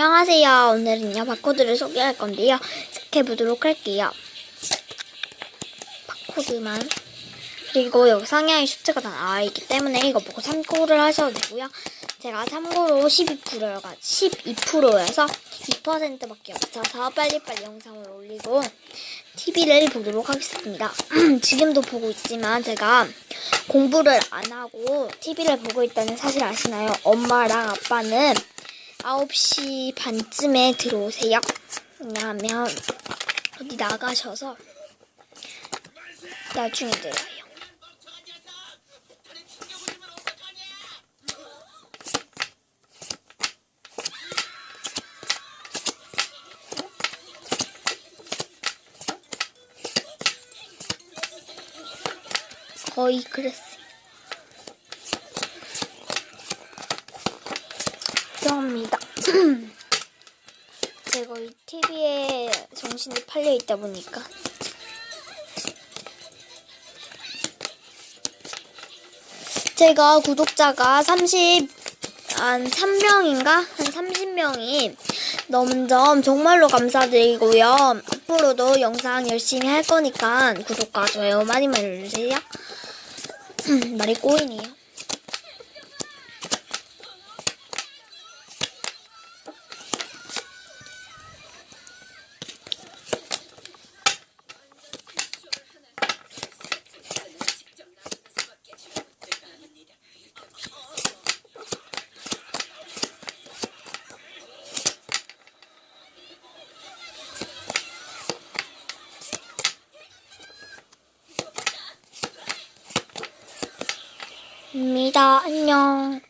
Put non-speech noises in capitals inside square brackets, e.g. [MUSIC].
안녕하세요. 오늘은요, 바코드를 소개할 건데요. 시작해보도록 할게요. 바코드만. 그리고 여기 상향의 숫자가 다 나와 있기 때문에 이거 보고 참고를 하셔도 되고요. 제가 참고로 12%여가 12%여서 2%밖에 없어서 빨리빨리 영상을 올리고 TV를 보도록 하겠습니다. [CLEARS THROAT] 지금도 보고 있지만 제가 공부를 안 하고 TV를 보고 있다는 사실 아시나요? 엄마랑 아빠는 9시 반쯤에 들어오세요. 왜냐하면 어디 나가셔서 나중에 들어요. 거의 그랬어 요. 죄송합니다. [CLEARS THROAT] 제가 이 TV에 정신이 팔려 있다 보니까 제가 구독자가 30, 한 3명인가? 한 30명이 넘은 점 정말로 감사드리고요. 앞으로도 영상 열심히 할 거니까 구독과 좋아요 많이 많이 눌러주세요. [CLEARS THROAT] 말이 꼬이네요. 입니다. 안녕.